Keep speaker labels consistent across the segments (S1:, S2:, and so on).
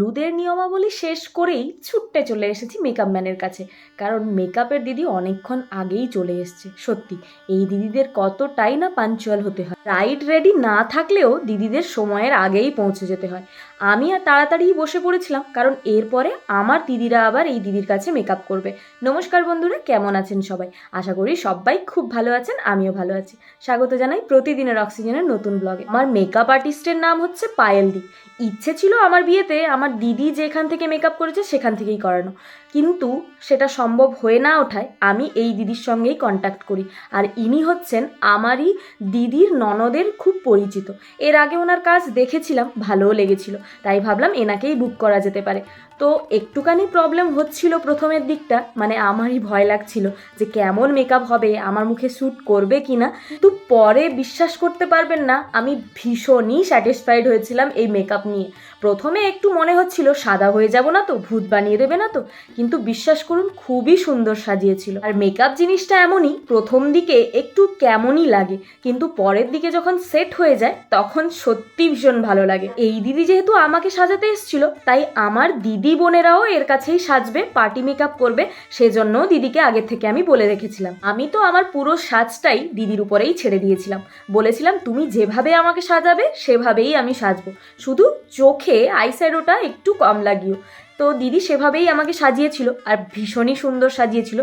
S1: হলুদের নিয়মাবলী শেষ করেই ছুট্টে চলে এসেছি মেকআপ ম্যানের কাছে। কারণ মেকআপের দিদি অনেকক্ষণ আগেই চলে এসছে, সত্যি। এই দিদিদের কতটাই না পাঞ্চুয়াল হতে হয়। রাইড রেডি না থাকলেও দিদিদের সময়ের আগেই পৌঁছে যেতে হয়। আমি আর তাড়াতাড়ি বসে পড়েছিলাম, কারণ এরপরে আমার দিদিরা আবার এই দিদির কাছে মেকআপ করবে। নমস্কার বন্ধুরা, কেমন আছেন সবাই? আশা করি সবাই খুব ভালো আছেন, আমিও ভালো আছি। স্বাগত জানাই প্রতিদিনের অক্সিজেনের নতুন ব্লগে আমার মেকআপ আর্টিস্টের নাম হচ্ছে পায়েল দি। ইচ্ছে ছিল আমার বিয়েতে আমার দিদি যেখান থেকে মেকআপ করেছে সেখান থেকেই করানো। কিন্তু সেটা সম্ভব হয়ে না ওঠায় আমি এই দিদির সঙ্গেই কন্ট্যাক্ট করি। আর ইনি হচ্ছেন আমারই দিদির ননদের খুব পরিচিত। এর আগে ওনার কাজ দেখেছিলাম, ভালোও লেগেছিল। তাই ভাবলাম এনাকেই বুক করা যেতে পারে। তো একটুখানি প্রবলেম হচ্ছিল প্রথমের দিকটা মানে আমারই ভয় লাগছিল যে কেমন মেকআপ হবে, আমার মুখে শ্যুট করবে কি না কিন্তু পরে বিশ্বাস করতে পারবেন না, আমি ভীষণই স্যাটিসফাইড হয়েছিলাম এই মেকআপ নিয়ে। প্রথমে একটু মনে হচ্ছিল, সাদা হয়ে যাব না তো, ভূত বানিয়ে দেবে না তো। কিন্তু বিশ্বাস করুন, খুবই সুন্দর সাজিয়েছিল। আর মেকআপ জিনিসটা এমনই, প্রথম দিকে একটু কেমনই লাগে, কিন্তু পরের দিকে যখন সেট হয়ে যায়, তখন সত্যি ভীষণ ভালো লাগে। এই দিদি যেহেতু আমাকে সাজাতে এসেছিল, তাই আমার দিদি বোনেরাও এর কাছেই সাজবে পার্টি মেকআপ করবে সেজন্য দিদিকে আগের থেকে আমি বলে রেখেছিলাম। আমি তো আমার পুরো সাজটাই দিদির উপরেই ছেড়ে দিয়েছিলাম। বলেছিলাম, তুমি যেভাবে আমাকে সাজাবে, সেভাবেই আমি সাজবো। শুধু চোখে আইশ্যাডোটা একটু কম লাগিও। তো দিদি সেভাবেই আমাকে সাজিয়েছিল আর ভীষণই সুন্দর সাজিয়েছিল।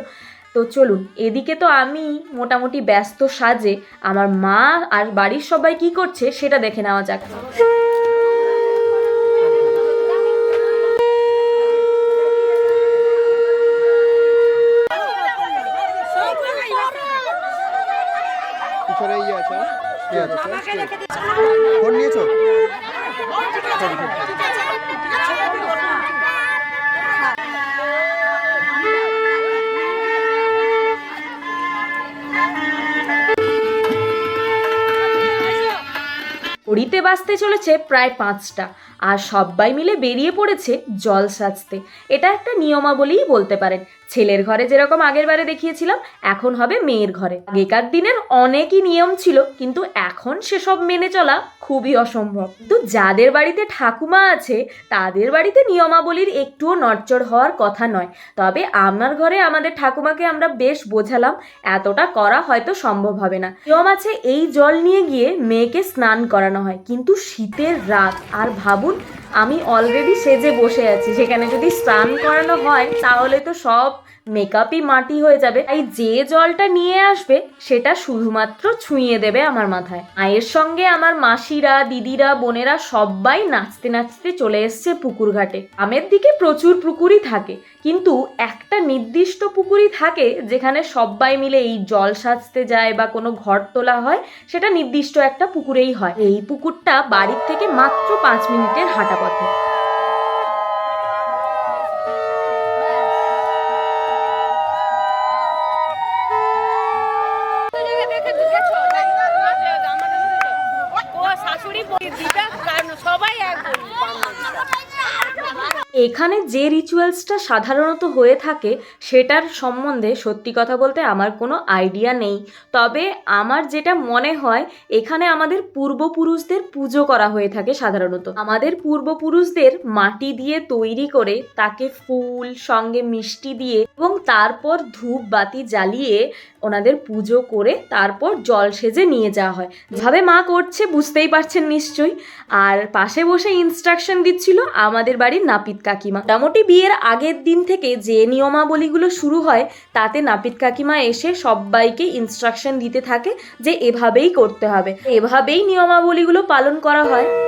S1: তো চলুন, এদিকে তো আমি মোটামুটি ব্যস্ত সাজে, আমার মা আর বাড়ির সবাই কি করছে সেটা দেখে নেওয়া যাক। ঘড়িতে বাঁচতে চলেছে প্রায় পাঁচটা আর সবাই মিলে বেরিয়ে পড়েছে জল সাজতে। এটা একটা নিয়মাবলীই বলতে পারেন। ছেলের ঘরে যেরকম আগের বারে দেখিয়েছিলাম, এখন হবে মেয়ের ঘরে। আগেকার দিনের অনেকই নিয়ম ছিল, কিন্তু এখন সেসব মেনে চলা খুবই অসম্ভব। তো যাদের বাড়িতে ঠাকুমা আছে, তাদের বাড়িতে নিয়মাবলীর একটুও নড়চড় হওয়ার কথা নয়। তবে আমার ঘরে আমাদের ঠাকুমাকে আমরা বেশ বোঝালাম, এতটা করা হয়তো সম্ভব হবে না। নিয়ম আছে এই জল নিয়ে গিয়ে মেয়েকে স্নান করানো হয়, কিন্তু শীতের রাত, আর ভাবুন, আমি অলরেডি সেজে বসে আছি। সেখানে যদি স্নান করানো হয়, তাহলে তো সব মেকআপই মাটি হয়ে যাবে। তাই যে জলটা নিয়ে আসবে, সেটা শুধুমাত্র ছুঁয়ে দেবে আমার মাথায়। মায়ের সঙ্গে আমার মাসিরা, দিদিরা, বোনেরা সবাই নাচতে নাচতে চলে এসছে পুকুর ঘাটে। আমের দিকে প্রচুর পুকুরই থাকে, কিন্তু একটা নির্দিষ্ট পুকুরই থাকে যেখানে সবাই মিলে এই জল সাজতে যায় বা কোনো ঘর তোলা হয়, সেটা নির্দিষ্ট একটা পুকুরেই হয়। এই পুকুরটা বাড়ির থেকে মাত্র পাঁচ মিনিটের হাঁটা পথে। এখানে যে রিচুয়ালসটা সাধারণত হয়ে থাকে সেটার সম্বন্ধে সত্যি কথা বলতে আমার কোনো আইডিয়া নেই। তবে আমার যেটা মনে হয়, এখানে আমাদের পূর্বপুরুষদের পুজো করা হয়ে থাকে সাধারণত। আমাদের পূর্বপুরুষদের মাটি দিয়ে তৈরি করে তাকে ফুল, সঙ্গে মিষ্টি দিয়ে এবং তারপর ধূপ বাতি জ্বালিয়ে ওনাদের পুজো করে তারপর জল সেজে নিয়ে যাওয়া হয়। যেভাবে মা করছে বুঝতেই পারছেন নিশ্চয়ই। আর পাশে বসে ইনস্ট্রাকশন দিচ্ছিল আমাদের বাড়ির নাপিত কাকিমা। মোটামুটি বিয়ের আগের দিন থেকে যে নিয়মাবলীগুলো শুরু হয়, তাতে নাপিত কাকিমা এসে সবাইকে ইনস্ট্রাকশন দিতে থাকে যে এভাবেই করতে হবে। এভাবেই নিয়মাবলীগুলো পালন করা হয়।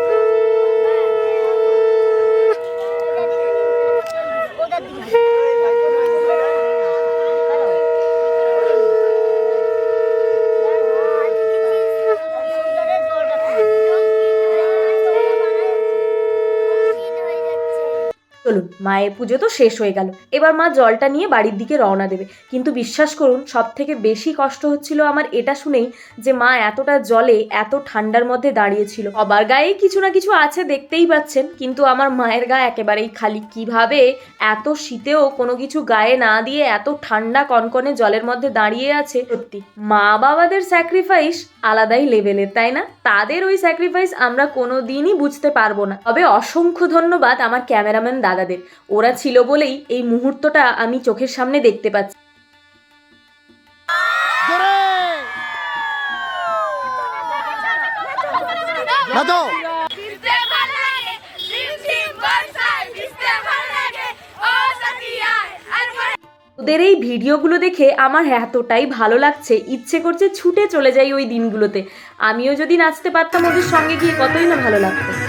S1: মায়ের পুজো তো শেষ হয়ে গেল। এবার মা জলটা নিয়ে বাড়ির দিকে রওনা দেবে। কিন্তু বিশ্বাস করুন সব থেকে বেশি কষ্ট হচ্ছিল আমার এটা শুনেই যে মা এতটা জলে, এত ঠান্ডার মধ্যে দাঁড়িয়েছিল। সবার গায়ে কিছু না কিছু আছে দেখতেই পাচ্ছেন, কিন্তু আমার মায়ের গা একেবারেই খালি। কীভাবে এত শীতেও কোনো কিছু গায়ে না দিয়ে এত ঠান্ডা কনকনে জলের মধ্যে দাঁড়িয়ে আছে? সত্যি মা বাবাদের স্যাক্রিফাইস আলাদাই লেভেলের তাই না? তাদের ওই স্যাক্রিফাইস আমরা কোনো দিনই বুঝতে পারব না। তবে অসংখ্য ধন্যবাদ আমার ক্যামেরাম্যান দাদাদের। ওরা ছিল বলেই এই মুহূর্তটা আমি চোখের সামনে দেখতে পাচ্ছি। ওদের এই ভিডিওগুলো দেখে আমার এতটাই ভালো লাগছে ইচ্ছে করছে ছুটে চলে যাই ওই দিনগুলোতে। আমিও যদি নাচতে পারতাম ওদের সঙ্গে গিয়ে কতই না ভালো লাগতো।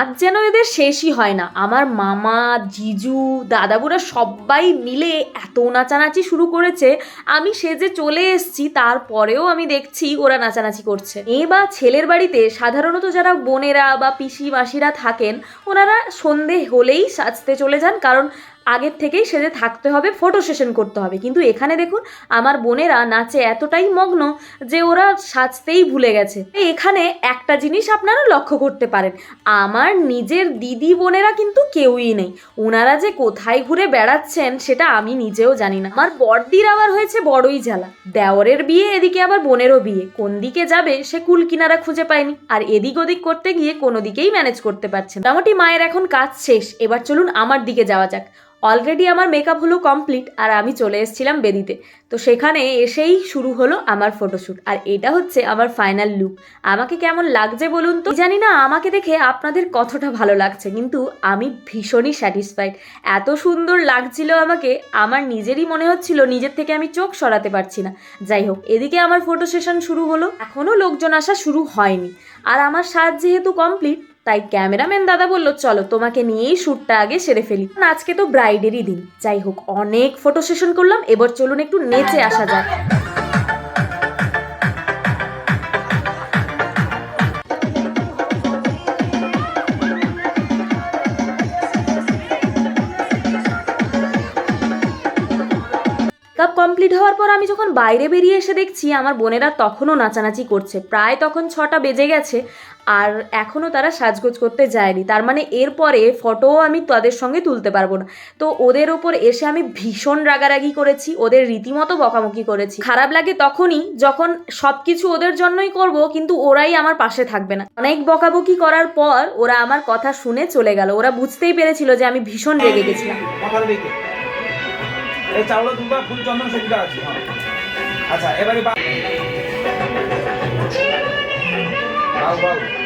S1: আজ যেন এদের শেষই হয় না। আমার মামা, জিজু দাদাবুরা সবাই মিলে এত নাচানাচি শুরু করেছে। আমি সে যে চলে এসছি, তারপরেও আমি দেখছি ওরা নাচানাচি করছে। মেয়ে বা ছেলের বাড়িতে সাধারণত যারা বোনেরা বা পিসি মাসিরা থাকেন, ওনারা সন্ধে হলেই সাজতে চলে যান। কারণ আগের থেকেই সেজে থাকতে হবে ফটো সেশন করতে হবে। কিন্তু এখানে দেখুন, আমার বোনেরা নাচে এতটাই মগ্ন যে ওরা সাজতেই ভুলে গেছে। এখানে একটা জিনিস আপনারা লক্ষ্য করতে পারেন, আমার নিজের দিদি বোনেরা কিন্তু কেউই নেই। ওনারা যে কোথায় ঘুরে বেড়াচ্ছেন সেটা আমি নিজেও জানি না। আমার বড়দির আবার হয়েছে বড়ই জ্বালা। দেওরের বিয়ে, এদিকে আবার বোনেরও বিয়ে। কোন দিকে যাবে সে কুল কিনারা খুঁজে পায়নি। আর এদিক ওদিক করতে গিয়ে কোনো দিকেই ম্যানেজ করতে পারছে মোটামুটি মায়ের এখন কাজ শেষ। এবার চলুন আমার দিকে যাওয়া যাক। অলরেডি আমার মেকআপ হলো কমপ্লিট আর আমি চলে এসেছিলাম বেদিতে। তো সেখানে এসেই শুরু হলো আমার ফটোশ্যুট আর এটা হচ্ছে আমার ফাইনাল লুক আমাকে কেমন লাগছে বলুন তো? জানি না, আমাকে দেখে আপনাদের কতটা ভালো লাগছে, কিন্তু আমি ভীষণই স্যাটিসফাইড এত সুন্দর লাগছিল আমাকে, আমার নিজেরই মনে হচ্ছিল নিজের থেকে আমি চোখ সরাতে পারছি না। যাই হোক, এদিকে আমার ফটো সেশন শুরু হলো। এখনও লোকজন আসা শুরু হয়নি। আর আমার সাজ যেহেতু কমপ্লিট তাই ক্যামেরাম্যান দাদা বলল, চলো, তোমাকে নিয়েই শ্যুটটা আগে সেরে ফেলি। আজকে তো ব্রাইডেরই দিন। যাই হোক, অনেক ফটো সেশন করলাম, এবার চলুন একটু নেচে আসা যাক। মেকআপ কমপ্লিট হওয়ার পর আমি যখন বাইরে বেরিয়ে এসে দেখছি, আমার বোনেরা তখনও নাচানাচি করছে। প্রায় তখন ছটা বেজে গেছে আর এখনও তারা সাজগোজ করতে যায়নি। তার মানে এরপরে ফটোও আমি তাদের সঙ্গে তুলতে পারব না। তো ওদের ওপর এসে আমি ভীষণ রাগারাগি করেছি, ওদের রীতিমতো বকাবকি করেছি। খারাপ লাগে তখনই যখন সব কিছু ওদের জন্যই করব, কিন্তু ওরাই আমার পাশে থাকবে না। অনেক বকাবকি করার পর ওরা আমার কথা শুনে চলে গেল। ওরা বুঝতেই পেরেছিল যে আমি ভীষণ রেগে গেছিলাম।
S2: আচ্ছা এবারে
S1: Cavalo.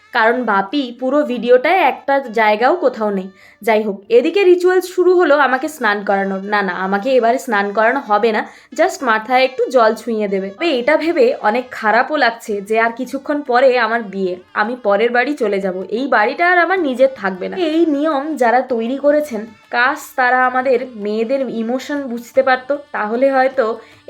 S1: কারণ বাপি পুরো ভিডিওটায় একটা জায়গাও কোথাও নেই। যাই হোক, এদিকে রিচুয়ালস শুরু হলো আমাকে স্নান করানোর। না না, আমাকে এবারে স্নান করানো হবে না জাস্ট মাথায় একটু জল ছুঁয়ে দেবে। তবে এটা ভেবে অনেক খারাপও লাগছে যে আর কিছুক্ষণ পরে আমার বিয়ে। আমি পরের বাড়ি চলে যাব। এই বাড়িটা আর আমার নিজের থাকবে না। এই নিয়ম যারা তৈরি করেছেন কাশ তারা আমাদের মেয়েদের ইমোশন বুঝতে পারতো, তাহলে হয়তো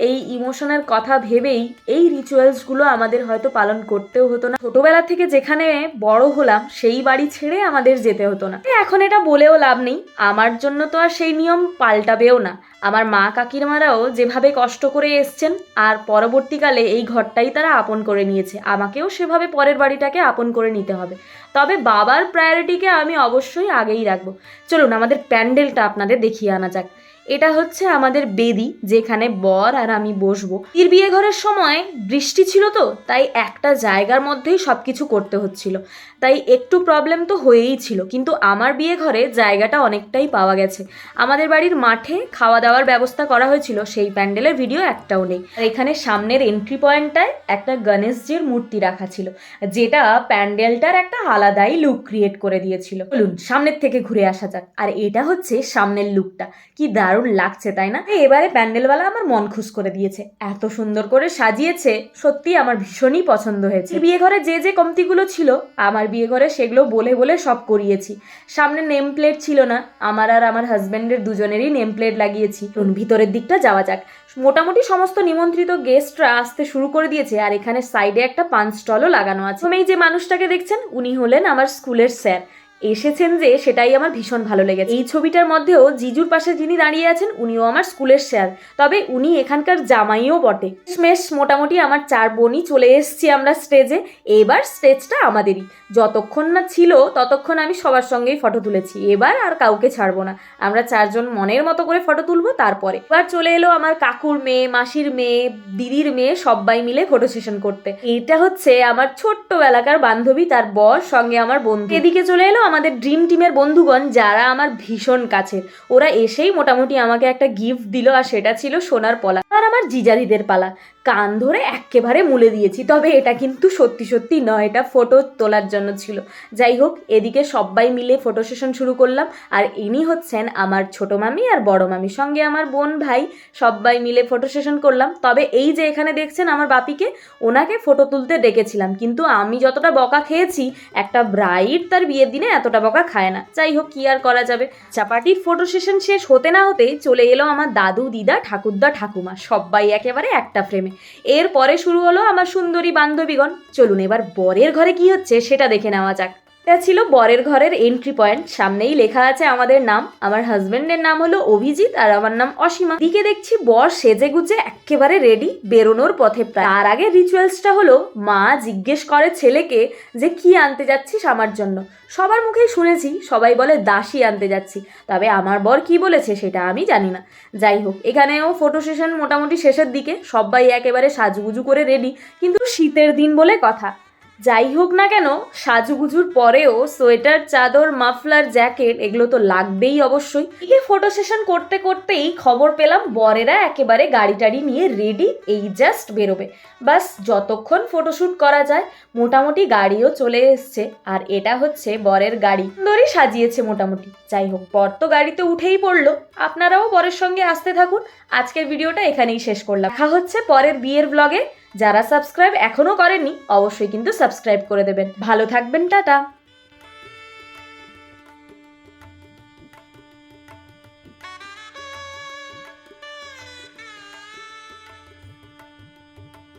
S1: এই ইমোশনের কথা ভেবেই এই রিচুয়ালসগুলো আমাদের হয়তো পালন করতেও হতো না। ছোটবেলা থেকে যেখানে বড় হলাম, সেই বাড়ি ছেড়ে আমাদের যেতে হতো না। এখন এটা বলেও লাভ নেই। আমার জন্য তো আর সেই নিয়ম পাল্টাবেও না। আমার মা কাকিমারাও যেভাবে কষ্ট করে এসছেন, আর পরবর্তীকালে এই ঘরটাই তারা আপন করে নিয়েছে। আমাকেও সেভাবে পরের বাড়িটাকে আপন করে নিতে হবে। তবে বাবার প্রায়োরিটিকে আমি অবশ্যই আগেই রাখব। চলুন, আমাদের প্যান্ডেলটা আপনাদের দেখিয়ে আনা যাক। এটা হচ্ছে আমাদের বেদি, যেখানে বর আর আমি বসবো। তীর বিয়ে ঘরের সময় বৃষ্টি ছিল তো, তাই একটা জায়গার মধ্যেই সব কিছু করতে হচ্ছিল। তাই একটু প্রবলেম তো হয়েই ছিল, কিন্তু আমার বিয়ে ঘরে জায়গাটা অনেকটাই পাওয়া গেছে। আমাদের বাড়ির মাঠে খাওয়া দাওয়ার ব্যবস্থা করা হয়েছিল, সেই প্যান্ডেলের ভিডিও একটাও নেই। আর এখানে সামনের এন্ট্রি পয়েন্টটায় একটা গণেশজির মূর্তি রাখা ছিল, যেটা প্যান্ডেলটার একটা আলাদাই লুক ক্রিয়েট করে দিয়েছিল। বলুন সামনের থেকে ঘুরে আসা যাক। আর এটা হচ্ছে সামনের লুকটা কি দারুণ লাগছে, তাই না? এবারে প্যান্ডেলওয়ালা আমার মন খুশ করে দিয়েছে। এত সুন্দর করে সাজিয়েছে সত্যি আমার ভীষণই পছন্দ হয়েছে। বিয়ে ঘরে যে যে কমতিগুলো ছিল, আমার বিয়ে করে সেগুলো বলে বলে সব করিয়েছি। সামনে নেম প্লেট ছিল না, আমার আর আমার হাজব্যান্ডের দুজনেরই নেম প্লেট লাগিয়েছি ভিতরের দিকটা যাওয়া যাক। মোটামুটি সমস্ত নিমন্ত্রিত গেস্টরা আসতে শুরু করে দিয়েছে আর এখানে সাইডে একটা পান স্টলও লাগানো আছে। এই যে মানুষটাকে দেখছেন, উনি হলেন আমার স্কুলের স্যার এসেছেন যে সেটাই আমার ভীষণ ভালো লেগেছে। এই ছবিটার মধ্যেও জিজুর পাশে যিনি দাঁড়িয়ে আছেন, উনিও আমার স্কুলের স্যার। তবে উনি এখানকার জামাইও বটে। শেষমেশ মোটামুটি আমার চার বোনই চলে এসেছি আমরা স্টেজে। এবার স্টেজটা আমাদেরই। যতক্ষণ না ছিল, ততক্ষণ আমি সবার সঙ্গেই ফটো তুলেছি। এবার আর কাউকে ছাড়বো না। আমরা চারজন মনের মতো করে ফটো তুলবো, তারপরে। এবার চলে এলো আমার কাকুর মেয়ে, মাসির মেয়ে, দিদির মেয়ে সবাই মিলে ফটো সেশন করতে। এটা হচ্ছে আমার ছোট্টবেলাকার বান্ধবী, তার বর, সঙ্গে আমার বন্ধু। এদিকে চলে এলো আমাদের ড্রিম টিমের বন্ধুগণ, যারা আমার ভীষণ কাছের, ওরা এসেই মোটামুটি আমাকে একটা গিফট দিল আর সেটা ছিল সোনার পলা। আর আমার জিজাদিদের পালা। কান ধরে একেবারে মুলে দিয়েছি, তবে এটা কিন্তু সত্যি সত্যি নয়, এটা ফটো তোলার জন্য ছিল। যাই হোক, এদিকে সবাই মিলে ফটো সেশন শুরু করলাম, আর ইনি হচ্ছেন আমার ছোট মামি আর বড় মামি সঙ্গে আমার বোন ভাই। সবাই মিলে ফটো সেশন করলাম, তবে এই যে এখানে দেখছেন আমার বাপিকে, ওনাকে ফটো তুলতে ডেকেছিলাম। কিন্তু আমি যতটা বকা খেয়েছি, একটা ব্রাইড তার বিয়ের দিনে এতটা বকা খায় না। যাই হোক, কি আর করা যাবে? চাপাটির ফটো সেশন শেষ হতে না হতেই চলে এলো আমার দাদু, দিদা, ঠাকুরদা, ঠাকুমা। সবাই একেবারে একটা ফ্রেমে এরপরে শুরু হলো আমার সুন্দরী বান্ধবীগণ। চলুন এবার বরের ঘরে কি হচ্ছে সেটা দেখে নেওয়া যাক। এটা ছিল বরের ঘরের এন্ট্রি পয়েন্ট সামনেই লেখা আছে আমাদের নাম। আমার হাজবেন্ডের নাম হলো অভিজিৎ আর আমার নাম অসীমা। দিকে দেখছি বর সেজে গুজে একেবারে রেডি বেরোনোর পথে প্রায়। তার আগে রিচুয়ালসটা হলো, মা জিজ্ঞেস করে ছেলেকে যে কি আনতে যাচ্ছিস আমার জন্য। সবার মুখেই শুনেছি, সবাই বলে দাসী আনতে যাচ্ছি। তবে আমার বর কি বলেছে সেটা আমি জানি না। যাই হোক, এখানেও ফটো সেশন মোটামুটি শেষের দিকে। সবাই একেবারে সাজুগুজু করে রেডি কিন্তু শীতের দিন বলে কথা। যাই হোক না কেন, সাজুগুজুর পরেও সোয়েটার, চাদর, মাফলার, জ্যাকেট এগুলো তো লাগবেই অবশ্যই। এদিকে ফটো সেশন করতে করতেই খবর পেলাম, বরেরা একেবারে গাড়ি টাড়ি নিয়ে রেডি এই জাস্ট বেরোবে। বাস যতক্ষণ ফটোশ্যুট করা যায়, মোটামুটি গাড়িও চলে এসছে। আর এটা হচ্ছে বরের গাড়ি। সুন্দরই সাজিয়েছে মোটামুটি। যাই হোক, বর তো গাড়িতে উঠেই পড়ল। আপনারাও বরের সঙ্গে আসতে থাকুন। আজকের ভিডিওটা এখানেই শেষ করলাম। দেখা হচ্ছে পরের বিয়ের ব্লগে যারা সাবস্ক্রাইব এখনও করেনি অবশ্যই কিন্তু সাবস্ক্রাইব করে দেবেন। ভালো থাকবেন টাটা।